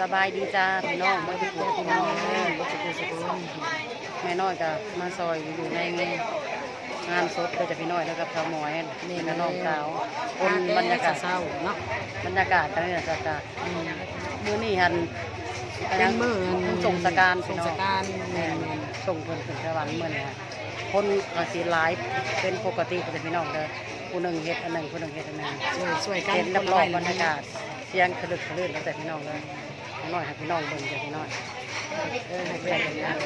สบายดีจ้าพี่น้องเมื่อพี่ตัวพี่น้องเอ้ยบ่สุขสุขแม่น้อยก็มาซอยอยู่ในงานศพก็จะพี่น้อยแล้วกับสาวหมอยนี่กับน้องสาวคนบรรยากาศเศร้าเนาะบรรยากาศกันนี่แหละจ้าจ้ามื้อนี้หันเป็นมือส่งสการส่พี่งน้อสงการแม่นส่งเพิ่นขึ้นสวรรค์มื้อนี้ฮะคนก็สิหลายเป็นปกติก็จะพี่น้องเด้อผู้หนึงเฮ็ดอันหนึงผู้หนึงเฮ็ดอันหนึงช่วยช่วยกันเห็นรับรองบรรยากาศเสียงคลึกคลื่นตั้งแต่พี่น้องเลยพี่ น้อยให้พี่น้องเบิ่งจ้ะพี่น้อยเออให้เพื่อนเห็นงาน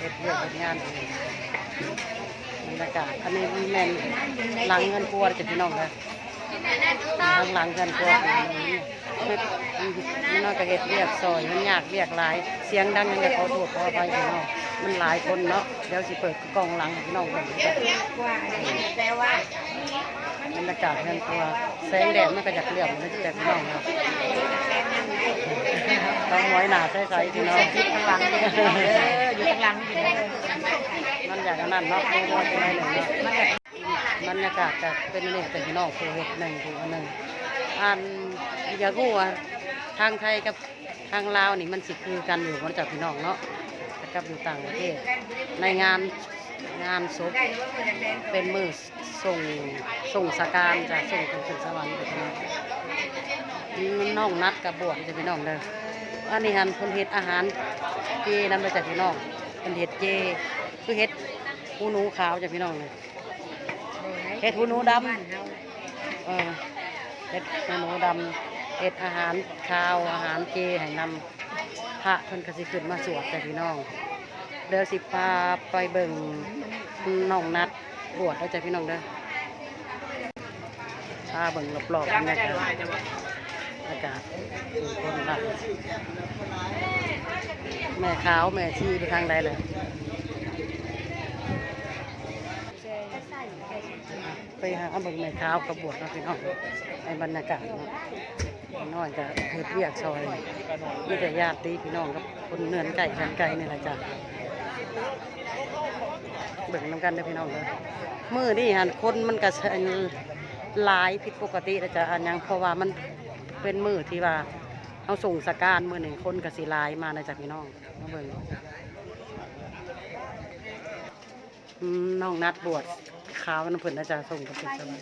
เฮ็ดเรื่องเฮ็ดงานบรรยากาศอันนี้แม่นหลังเงินครัวจ้ะพี่น้องเลยทางหลังเงินครัวพี่น้อยก็เฮ็ดเรียกซอยมันยากเรียกหลาย เสียงดังยังไงขอโทษขออภัยพี่น้องมันหลายคนเนาะเดี๋ยวสิเปิดกล้องหลังพี่น้องเบิ่งจ้ะ บรรยากาศเงินตัวแสงแดดมันก็จะเกลี่ยมมันจะแตกน้องครับต้องไว้หนาใสๆพี่น้องข้างหลังนี่ก็เด้อยู่ข้างหลังนี่มันอยากนนั้นเนาะโปรโมทไปหนึ่งเนาะบรรยากาศจะเป็นนี่แต่พี่น้องคือเฮ็ดหนึ่งคืออันหนึ่งอันอยากรู้ว่าทางไทยกับทางลาวนี่มันสิคือกันอยู่มันจากพี่น้องเนาะแต่กับอยู่ต่างประเทศในงาน งานศพเป็นมือส่งส่งสการจะส่งถึงขึ้นสวรรค์ไปน้องนี่น้องนัดกับบวชจะพี่น้องเด้ออันนี้หันคนเฮ็ดอาหารเจนำมาจากพี่น้องคนเฮ็ดเจคือเฮ็ดหูหนูขาวจากพี่น้องเลยเฮ็ดหูหนูดำเออเฮ็ดหูหนูดำเฮ็ดอาหารคาวอาหารเจให้นำพระเพิ่นกสิขึ้นมาสวดแต่พี่น้อง เดี๋ยวสิพาไปเบิ่งน้องนัดบวชแล้วจ้ะพี่น้องเด้อพาเบิ่งรอบๆบรรยากาศอากาศคนลักแม่ขาวแม่ชีไปทางใดเลยไปหาเบิ่งแม่ขาวกับบวชนะพี่น้องในบรรยากาศเนาะน้อยก็เฮ็ดเวียกซอยมีแต่ญาติพี่น้องกับคนเนือนไก่แฟนไก่นี่แหละจ้ะ เบิ่งน้ำกันเด้พี่น้องเด้อมือนี่หันคนมันก็หลายผิดปกตินะจ๊ะอันยังเพราะว่ามันเป็นมือที่ว่าเอาส่งสการมือหนึ่งคนก็สิหลายมานะจ๊ะพี่น้องมาเบิ่งอืมน้องนัดบวชขาวน้ำเพิ่นนะจ๊ะส่งกับเพิ่นสบาย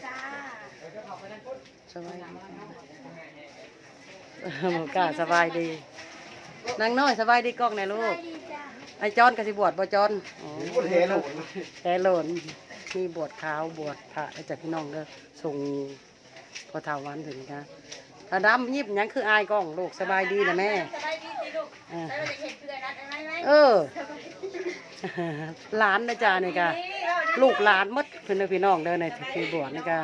สบายหมูกาสบายดีนางน้อยสบายดีกล้องไหนลูก ไอ้จอนก็สิบวชบ่จอนอ๋อแหลนแหลนมีบวชขาวบวชพระแล้วจากพี่น้องเด้อส่งพอเท่าวันถึงนะตาดำยิบหยังคืออายกล้องลูกสบายดีนะแม่ สบายดีสิลูกเออแล้วเราจะเห็นเพื่อนนัดอะไรไหมเออ หลานนะจ๊ะนี่กะลูกหลานหมดเพื่อนเด้อพี่น้องเด้อในที่บวชนี่กะ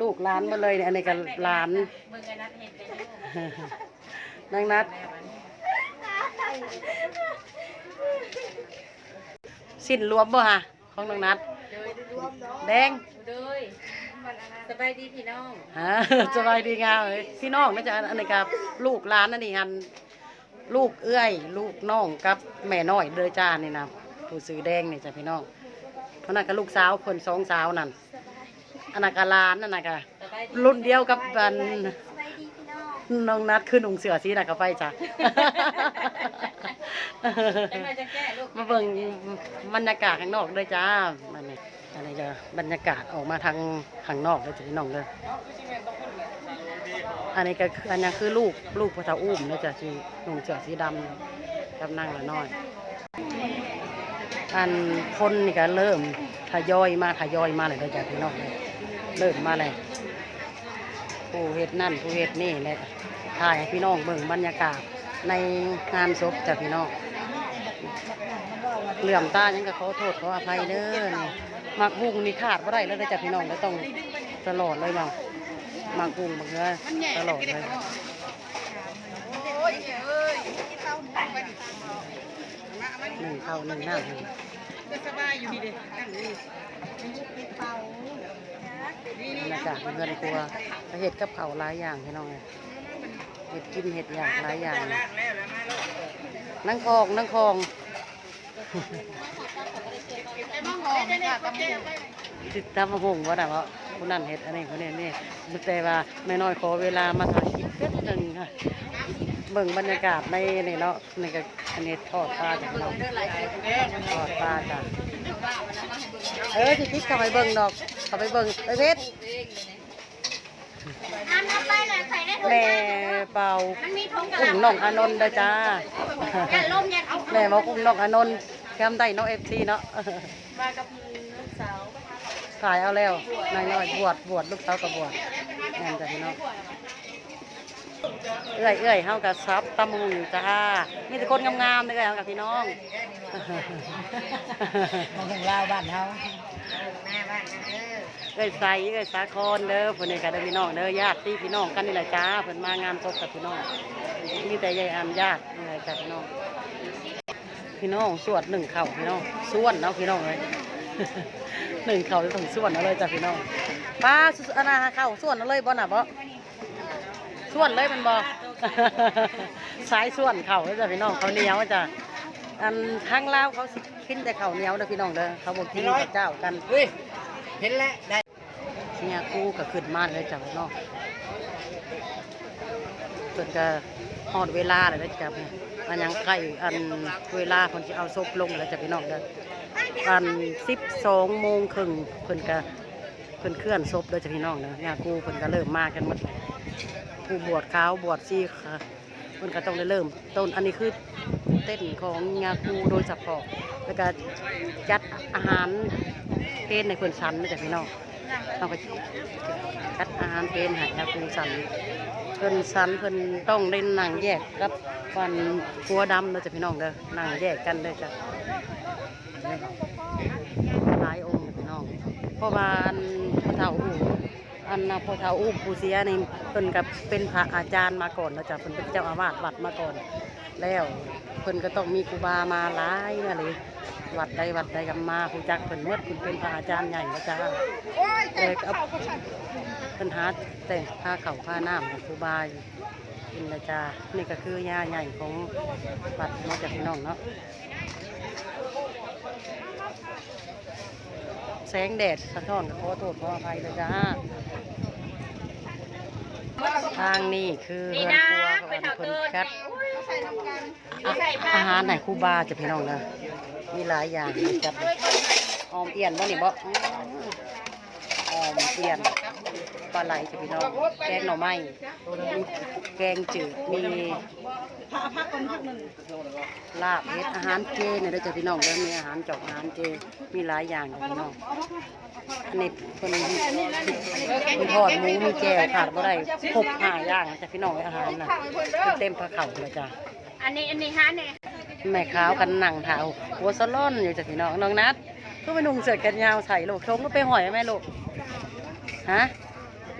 ลูกหลานหมาเลยเนี่ยอันนี้ก็หลานเมืองกันนัดเห็นเป็นลูกนางนัด สิ้นรวมบ่ฮะของนางนัดแดงโดยสบายดีพี่น้องฮะสบายดีงามเลยพี่น้องนะจ๊ะอันนี้กับลูกหลานนั่นนี่ฮันลูกเอื้อย ลูกน้องกับแม่น้อยเด้อจ้านี่นะผู้ซื้อแดงนี่จ้ะพี่น้องเพราะนั่นก็ลูกสาวคนสองสาวนั่นอันนั้นก็หลานนั่นน่ะก็สบายดีรุ่นเดียวกับบันน้องนัดคือหนุ่งเสือสีน่ะก็ไปจ้ะ มาจะแก้ลูกมาเบิ่งบรรยากาศข้างนอกด้วยจ้ามันนี่อันนี้ก็บรรยากาศออกมาทางข้างนอกเลยจ้ะพี่น้องเลยอันนี้ก็คืออันนี้คือลูกลูกพระเจ้าอุ้มเลยจ้ะที่หนุ่มเสือสีดำกับนั่งละน้อย อันคนนี่ก็เริ่มทยอยมาทยอยมาเลยเลยจ้ะพี่น้องเลยเริ่มมาเลยผู้เฮ็ดนั่นผู้เฮ็ดนี่แหละถ่ายให้พี่น้องเบิ่งบรรยากาศในงานศพจ้ะพี่น้อง เหลื่อมตายังก็ขอโทษขออภัยเด้อนี่มักบุ้งนี่ขาดบ่าได้แล้วเด้จ้ะพี่น้องแล้วต้องตลอดเลยบ่มักบุ้งมักเนื้อตลอดเลยหนึ่งเข้าหนึ่งหน้ำหนึ่งบรรยากาศเงินครัวเห็ดกับเขาหลายอย่างพี่น้องเห็ดกินเห็ดอย่างหลายอย่างนั่งคองนั่งคอง ติดตามมาหงว่าน่ะเพราะผู้นั้นเฮ็ดอันนี้ผู้นี้นี่แต่ว่าแม่น้อยขอเวลามาถ่ายคลิปแป๊บหนึงค่ะเบิ่งบรรยากาศในนี่เนาะนี่ก็อันนี้ทอดปลาจากเราทอดปลาจ้ะเออสิคิดเข้าไปเบิ่งดอกเข้าไปเบิ่งไปเพชรอันเอาไปหน่อยใส่ได้ถุงแม่นะเป่ามันมีถุงกับกุ้งน้องอานนท์เด้อจ้าอย่าลมอย่าเอาแม่บอกกุ้งน้องอานนท์ แคมได้น้องเอฟซีเนาะมากับลูกสาวถ่ายเอาแล้วนายน้อยบวชบวชลูกสาวกับบวชแม่นจ้ะพี่น้องเอื้อยเอื้อยเฮากับซับตำมุงจ้ามีแต่คนงามๆเลยเอื้อยเฮากับพี่น้องของของลาวบ้านเฮาแม่บ้านนะเด้อเอ้ยใสเอ้ยสาครเด้อเพิ่นนี่ก็เด้อพี่น้องเด้อญาติพี่น้องกันนี่แหละจ้าเพิ่นมางานศพกับพี่น้องมีแต่ยายอันญาตินี่แหละจ้ะพี่น้อง พี่น้องสวดหนึ่งเข่าพี่น้องส่วนเนาะพี่น้องเลยหนึ่งเข่าจะต้องส่วนเอาเลยจ้ะพี่น้องป้าสุอันนาเข่าส่วนเอาเลยบ่น่ะบ่ส่วนเลยมันบ่สายส่วนเข่าเลยจ้ะพี่น้องเขาวเหนียวจ้ะอันทางลาวเขาสิกินแต่ข้าวเหนียวเด้อพี่น้องเด้อเขาบ่กินข้าวเจ้ากันเฮ้ยเห็นแล้วได้เนี่ยครู่ก็ขึ้นมาเลยจ้ะพี่น้องเพิ่นก็ฮอดเวลาเลยนะจ้ะพี่ มันยังใกล้อันเวลาเพิ่นสิเอาศพลงแล้วจะพี่น้องเด้ออัน12โมงครึ่งเพิ่นก็เพิ่นเคลื่อนศพเด้อจะพี่น้องเด้อเนี่ยครู่เพิ่นก็เริ่มมากันหมดผู้บวชขาวบวชซีค่ะเพิ่นก็ต้องได้เริ่ม ต้นอันนี้คือเต้นของงาคูโดยเฉพาะแล้วก็จัดอาหารเพศในเพิ่นชั้นนะจ้ะพี่น้องเราก็คัดอาหารเป็นใหายาปูสัน เพิ่นสันเพิ่นต้องเล่นหนังแยกกับฟันหัวดำเด้อจ้ะพี่น้องเด้อหนังแยกกันเด้อจ้ะหลายองค์พี่น้องเพราะว่าอันพ่อเฒ่าอู่อันน่ะพ่อเฒ่าอู่ผู้เสียนี่เพิ่นกับเป็นพระอาจารย์มาก่อนเราจ้ะเพิ่นเป็นเจ้าอาวาสวัดมาก่อน แล้วเพิ่นก็ต้องมีครูบามาหลายนั่นเลยวัดใดวัดใดกันมาผู้จักเพิ่นเมื่อเพิ่นเป็นพระอาจารย์ใหญ่แล้วจ้าแต่กับปัญหาแต่งผ้าเข่าผ้าน้ำของครูบาอยู่กินนะจ้านี่ก็คือย่าใหญ่ของวัดมาจากพี่น้องเนาะแสงแดดสะท้อนขอโทษขออภัยนะจ้า ทางนี้คือเรือนครัวของอันคนคัดอาหารไหนคูบาจะพี่น้องนะมีหลายอย่างจับออมเอียนบ่นี่บ่อออมเปียนปลาไหลจะพี่น้องแกงหน่อไม้มีแกงจืดมี ลาบเฮ็ดอาหารเจเนี่ยเด้อจ้ะพี่น้องเด้อมีอาหารจอกอาหารเจมีหลายอย่างจ้ะพี่น้องอันนี้คนมีทอดหมูมีแจวขาดบ่ได้ครบห้าอย่างจ้ะพี่น้องอาหารน่ะเต็มพระเข่าเลยจ้ะอันนี้อันนี้ฮะเนี่ยแม่ขาวกันหนังเท้าหัวสะล่อนอยู่จ้ะพี่น้องน้องนัดก็ไปนุ่งเสื้อแขนยาวใส่ลูกชงก็ไปห่อยแม่ลูกฮะ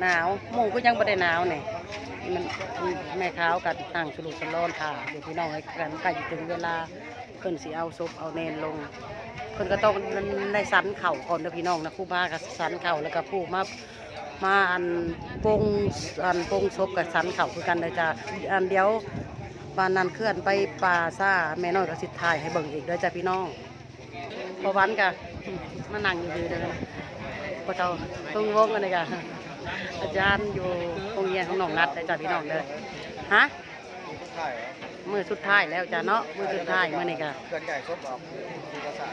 หนาวหมูก็ยังบ่ได้หนาวเนี่ย มันแม่ขากันตั้งสลุสะล่อนท่าเดี๋ยวพี่น้องให้กันใกล้จะถึงเวลาเพิ่นสิเอาศพเอาเนนลงเพิ่นก็ต้องในสันเข่าก่อนเด้อพี่น้องนะคู่บ้ากับสันเข่าแล้วก็ผู้มามาอันปงอันปงศพกับสันเข่าคือกันเลยจ้ะอันเดียวบานนั้นเคลื่อนไปป่าซ่าแม่น้อยก็สิถ่ายให้เบิ่งอีกเด้อจ้ะพี่น้องพอวันกะมานั่งอยู่ดีเด้อพอเจ้าต้องวงกันเลยกะ อาจารย์อยู่โรงเรียนของน้องนัดเด้อจ้ะพี่น้องเด้อฮะมือสุดท้ายแล้วจ้ะเนาะมือสุดท้ายมื้อนี้กะเกินใหญ่ซบออกมีภาษา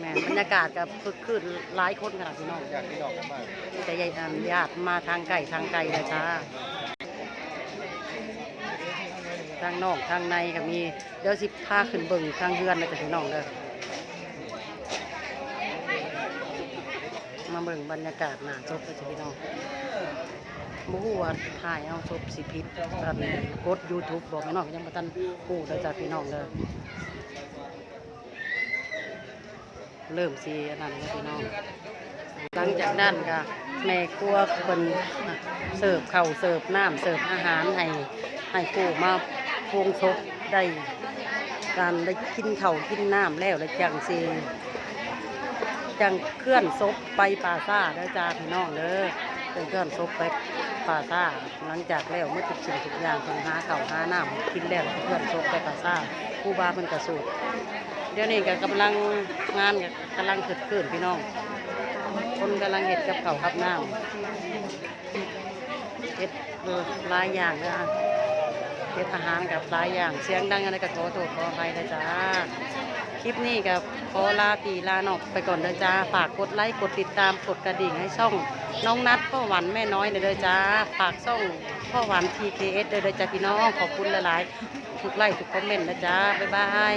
แม่บรรยากาศก็คึกคืนหลายคนขนาดพี่น้องอยากที่ดอกกันมากแต่ยายอันญาติมาทางไก่ทางไก่เลยจ้าทางนอกทางในก็มีเดี๋ยวสิพาขึ้นเบิ่งทางเฮือนนะจ๊ะพี่น้องเด้อ มาเบิ่งบรรยากาศหน้าศพนะจ๊ะพี่น้องบ่ฮู้ว่าถ่ายเอาศพสิผิดอันกด YouTube บอกพี่น้องยังบ่ทันฮู้เด้อจ้ะพี่น้องเด้อเริ่มสิอันนั้นแล้วพี่น้องหลังจากนั้นก็แม่ครัวคนเสิร์ฟเข้าเสิร์ฟน้ำเสิร์ฟอาหารให้ให้ผู้มาพวงศพได้การได้กินเข้ากินน้ำแล้วแล้วจังสี จังเคลื่อนศพไปป่าซ่าเด้อจ้าพี่น้องเด้อเป็นเคลื่อนศพไปป่าซ่าหลังจากแล้วเมื่อทุกสิ่งทุกอย่างคนหาข้าหาหน้ำกินแล้วเคลื่อนศพไปป่าซ่าครูบาเพิ่นกระสูดเดี๋ยวนี้ก็กำลังงานกำลังเกิดขึ้นพี่น้อง คนกำลังเห็ดกับเขาวกับน้ำเห็ดหลายอย่างเลยอะเห็ดอาหารกับหลายอย่างเสียงดังอะไรก็ขอโทษขออภัยนะจ้า คลิปนี้กับขอลาปีลานอกไปก่อนเด้อจ้า ฝากกดไลค์กดติดตามกดกระดิ่งให้ช่อง น้องนัดพ่อหวานแม่น้อยเด้อจ้า ฝากช่องพ่อหวาน TKS เด้อจ้าพี่น้องขอบคุณหลายๆทุกไลค์ทุกคอมเมนต์นะจ้า บ๊ายบาย